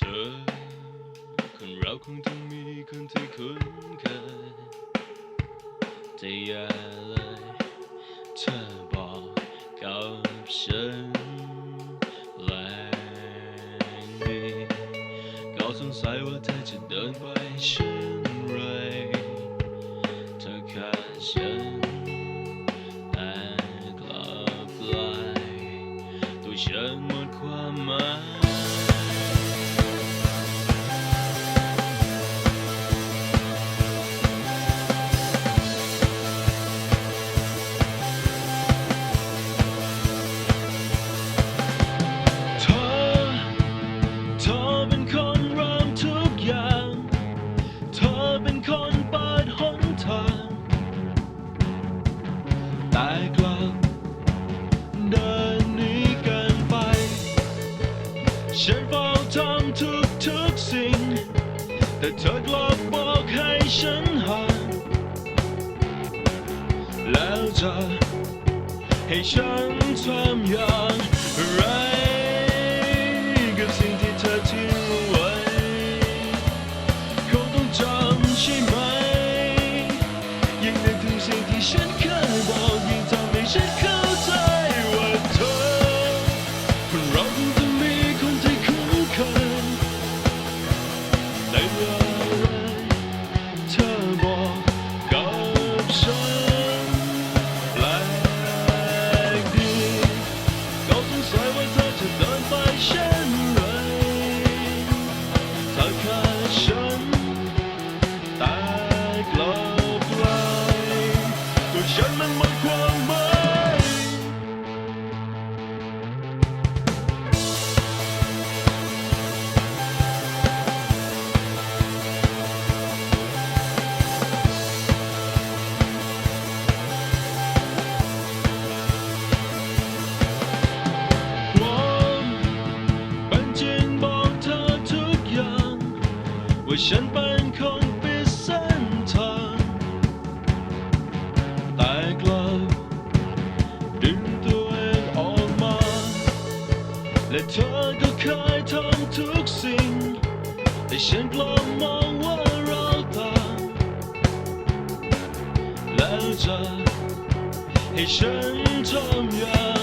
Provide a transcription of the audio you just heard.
เธอ คนเราคงต้องมีคนที่คุ้นเคยแต่อย่าเลยเธอบอกกับฉันแรงดีก็สงสัยว่าเธอจะเดินไปเช่นไรเธอขาดฉัน กลับเดินหนีกันไป ฉันเฝ้าทำทุกทุกๆสิ่ง แต่เธอกลับบอกให้ฉันห่างแล้วจะให้ฉันทำอย่าง ตัวฉันมันหมดความหม ดึงตัวเองออกมา และเธอก็เคยทำทุกสิ่งแต่ฉันกลับมองว่าเราต่างแล้วจะให้ฉันทำอย่าง